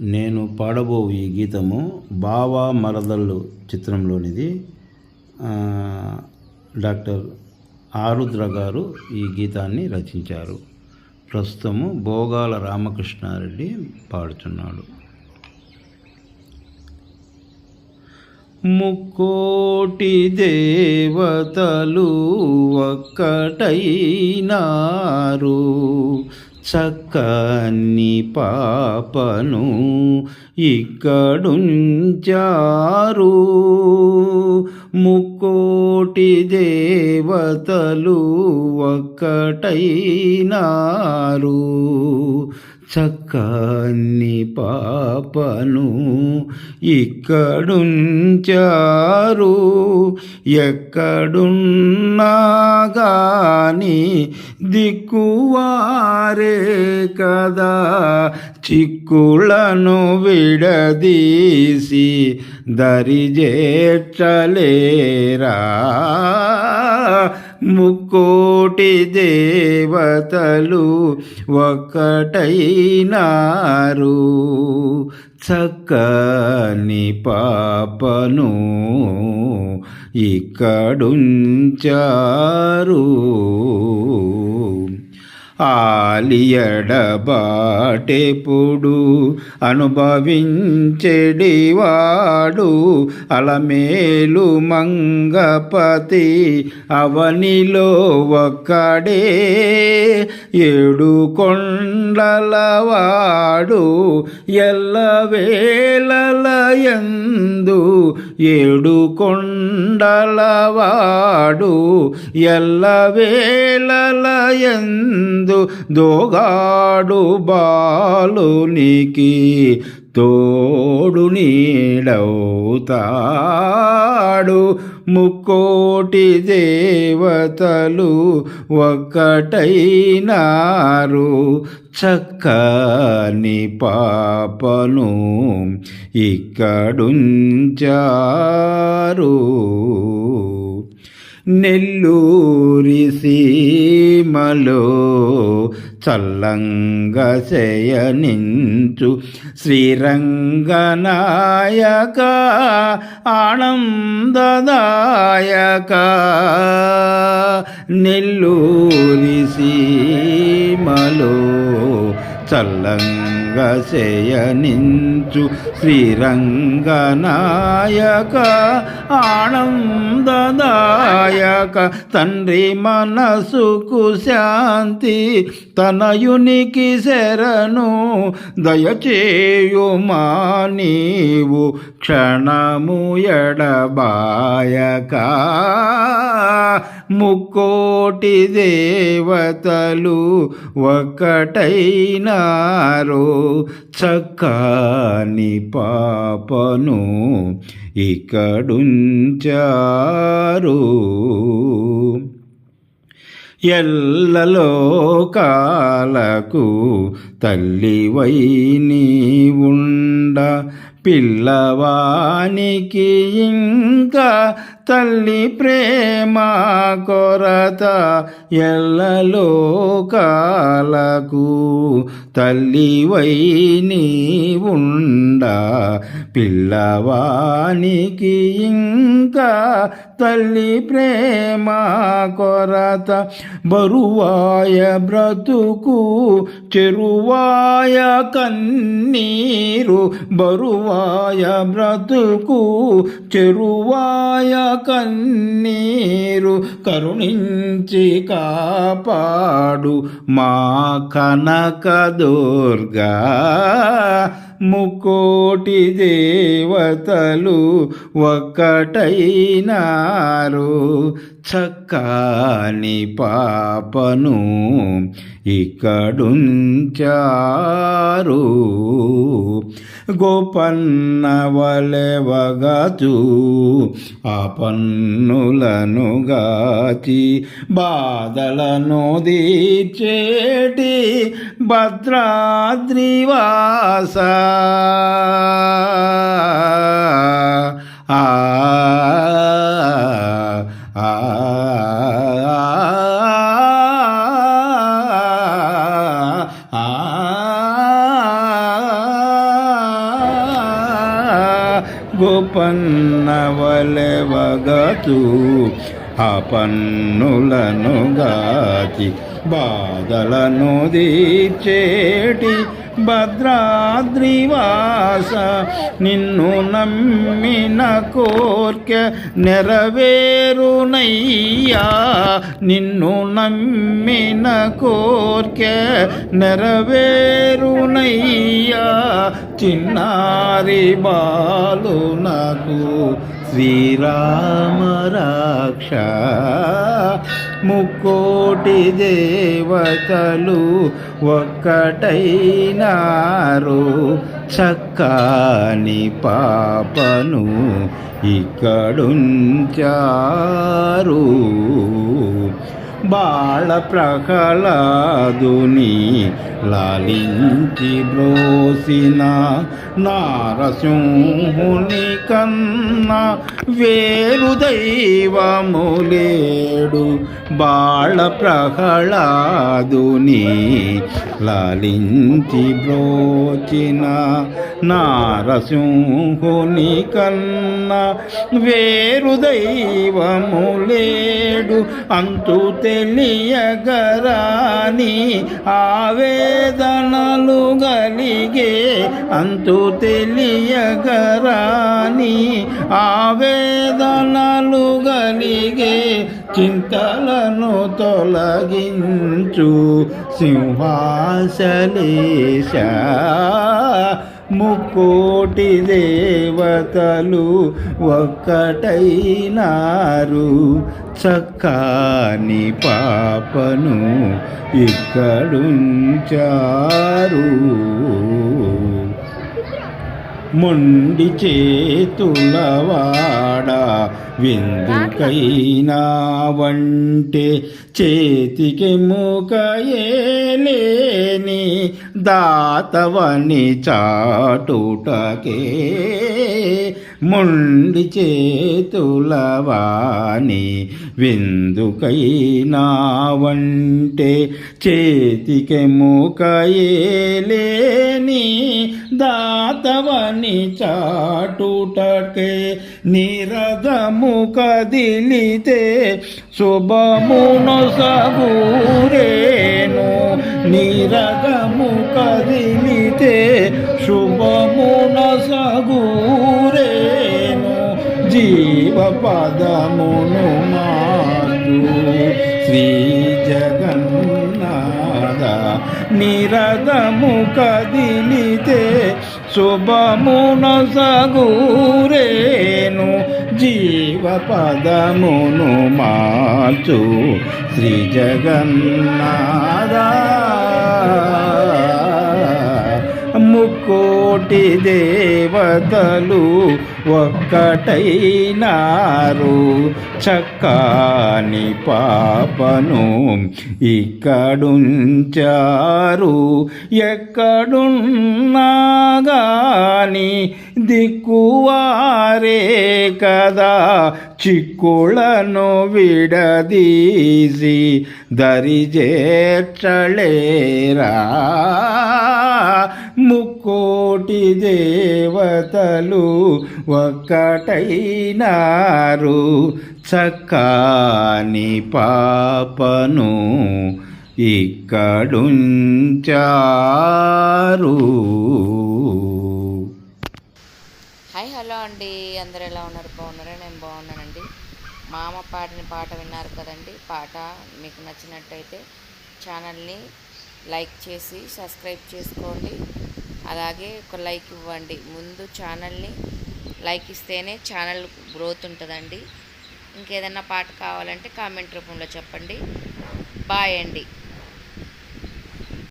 నేను పాడబో ఈ గీతము బావా మరదళ్ళు చిత్రంలోనిది. డాక్టర్ ఆరుద్ర గారు ఈ గీతాన్ని రచించారు. ప్రస్తుతము భోగాల రామకృష్ణారెడ్డి పాడుతున్నాడు. ముక్కోటి దేవతలు ఒక్కటైనారు. చక్కని పాపను ఇక్కడుంచారు. ముక్కోటి దేవతలు ఒక్కటైనారు. చక్కని పాపను ఇక్కడుంచారు. ఎక్కడున్నా గాని దిక్కువారే కదా. చిక్కులను విడదీసి దరిజేర్చలేరా. ముక్కోటి దేవతలు ఒక్కటైనారు. చక్కని పాపను ఇక్కడుంచారు. ఆలియడబాటెప్పుడు అనుభవించెడివాడు అలమేలు మంగపతి అవనిలో ఒక్కడే ఏడు కొండలవాడు ఎల్లవేళలయందు ఏడు కొండలవాడు ఎల్లవేళలయందు దోగాడు బాలునికి తోడు నీడవుతాడు. ముక్కోటి దేవతలు ఒక్కటైనారు. చక్కని పాపను ఇక్కడుంచారు. నెల్లూరి సీమలో చల్లంగ శయనించు శ్రీరంగనాయక ఆనందదాయక. నెల్లూరి సీమలో చల్లంగ శయనించు శ్రీరంగనాయక ఆనందదాయక తండ్రి మనసుకు శాంతి తనయునికి శరణు దయచేయుమా నీవు క్షణము ఎడబాయక. ముక్కోటి దేవతలు ఒక్కటైనారు చక్కని పాపను ఇక్కడుంచారు. ఎల్లలోకాలకు తల్లివై నీవుండ పిల్లవానికి ఇంకా తల్లి ప్రేమ కొరత ఎల్లలోకాలకు తల్లివై ఉండ పిల్లవానికి ఇంకా తల్లి ప్రేమ కొరత బరువాయ బ్రతుకు చెరువాయ కన్నీరు బరువాయ బ్రతుకు చెరువాయ కన్నీరు కరుణించి కాపాడు మా కనక దుర్గా ముకోటి దేవతలు ఒక్కటైనారు. చక్కని పాపను ఇక్కడుంచారు. గోపన్నవలెవగచు ఆ పన్నులను గాచి బాధలను దీచేటి భద్రాద్రివాస. ఆ ఆ. గోపన్నవలెవగతూ అపన్నులను గాచి బాధలను దీచేటి భద్రాద్రివాస నిన్ను నమ్మిన కోర్కె నెరవేరునయ్యా నిన్ను నమ్మిన కోర్కె నెరవేరునయ్యా చిన్నారి బాలు నాకు శ్రీరామ రాక్ష ముక్కోటి దేవతలు ఒక్కటైనారు. చక్కని పాపను ఇక్కడుంచారు. బాళ ప్రహ్లాదుని లాలించి బ్రోసిన నారసింహుని కన్నా వేరు దైవములేడు బాళ ప్రహ్లాదుని లాలించి బ్రోచిన నారసింహుని కన్నా వేరు దైవములేడు అంతుతే తెలియగరాని ఆవేదనలు గలిగే అంతు తెలియగరాని ఆవేదనలు గలిగే చింతలను తొలగించు సింహాసలేశ ముక్కోటి దేవతలు ఒక్కటైనారు. చక్కని పాపను ఇక్కడుంచారు. మొండి చేతులవాడా? విందుకైనా వంటే చేతికి మూకయేలేని దాతవని చాటుటకే. మొండి చేతులవాణి విందుకైనా వంటే చేతికి మూకయేలేని దాతవని చాటుటకే నిరదము కదిలితే శుభమును సగూరేను. నిరదము కదిలితే శుభమును సగూరేను. జీవ పదమును మారు శ్రీ నిరదము కదిలితే శుభమున సగూరేను జీవ పదమును మార్చు శ్రీ జగన్నాథ. ముక్కోటి దేవతలు ఒక్కటైనారు. చక్కని పాపను ఇక్కడుంచారు. ఎక్కడున్నాగాని దిక్కువారే కదా. చిక్కులను విడదీసి దరిజేర్చలేరా కోటి దేవతలు ఒక్కటైనారు. చక్కని పాపను ఇక్కడుంచారు. హాయ్ హలో అండి. అందరు ఎలా ఉన్నారు? బాగున్నారా? నేను బాగున్నానండి. మా అమ్మ పాడిన పాట విన్నారు కదండి. పాట మీకు నచ్చినట్టయితే ఛానల్ని లైక్ చేసి సబ్స్క్రైబ్ చేసుకోండి. అలాగే ఒక లైక్ ఇవ్వండి. ముందు ఛానల్ని లైక్ ఇస్తేనే ఛానల్ గ్రోత్ ఉంటుందండి. ఇంకేదన్నా పాట కావాలంటే కామెంట్ రూపంలో చెప్పండి. బాయ్ అండి.